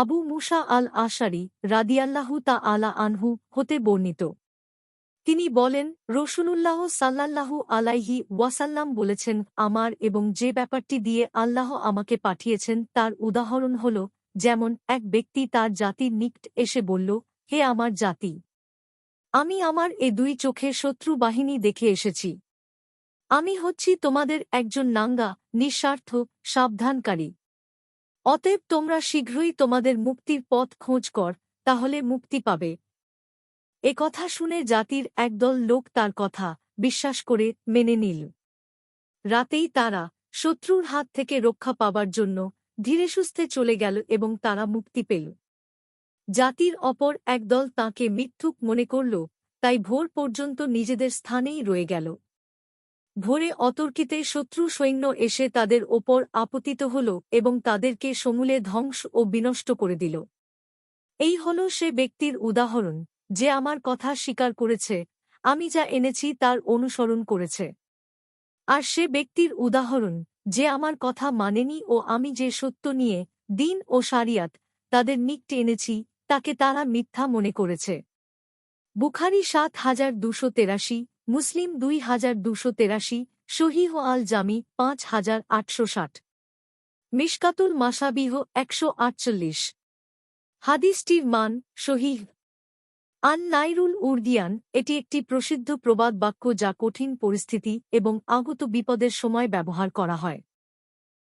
আবু মুসা আল আশারি রাদিয়াল্লাহু তা আলা আনহু হতে বর্ণিত। তিনি বলেন, রসুলুল্লাহ সাল্লাল্লাহু আলাইহি ওয়াসাল্লাম বলেছেন, আমার এবং যে ব্যাপারটি দিয়ে আল্লাহ আমাকে পাঠিয়েছেন, তার উদাহরণ হল, যেমন এক ব্যক্তি তার জাতির নিকট এসে বলল, হে আমার জাতি, আমি আমার এ দুই চোখে শত্রু বাহিনী দেখে এসেছি। আমি হচ্ছি তোমাদের একজন নাঙ্গা, নিঃস্বার্থ, সাবধানকারী। অতএব তোমরা শীঘ্রই তোমাদের মুক্তির পথ খোঁজ কর, তাহলে মুক্তি পাবে। এ কথা শুনে জাতির একদল লোক তার কথা বিশ্বাস করে মেনে নিল। রাতেই তারা শত্রুর হাত থেকে রক্ষা পাবার জন্য ধীরে সুস্থে চলে গেল এবং তারা মুক্তি পেল। জাতির অপর একদল তাকে মিথ্যুক মনে করল, তাই ভোর পর্যন্ত নিজেদের স্থানেই রয়ে গেল। ভোরে অতর্কিতে শত্রু সৈন্য এসে তাদের ওপর আপতিত হল এবং তাদেরকে সমূলে ধ্বংস ও বিনষ্ট করে দিল। এই হল সে ব্যক্তির উদাহরণ, যে আমার কথা স্বীকার করেছে, আমি যা এনেছি তার অনুসরণ করেছে। আর সে ব্যক্তির উদাহরণ, যে আমার কথা মানেনি ও আমি যে সত্য নিয়ে, দিন ও সারিয়াত, তাদের নিকটে এনেছি, তাকে তারা মিথ্যা মনে করেছে। বুখারি সাত হাজার দুশো তেরাশি মুসলিম দুই হাজার দুশো তেরাশি, শহীহ আল জামি পাঁচ হাজার আটশো ষাট। মিশকাতুল মাসাবিহ একশো আটচল্লিশ। হাদিসটির মান শহীহ। আন নাইরুল উর্দিয়ান এটি একটি প্রসিদ্ধ প্রবাদ বাক্য যা কঠিন পরিস্থিতি এবং আগত বিপদের সময় ব্যবহার করা হয়।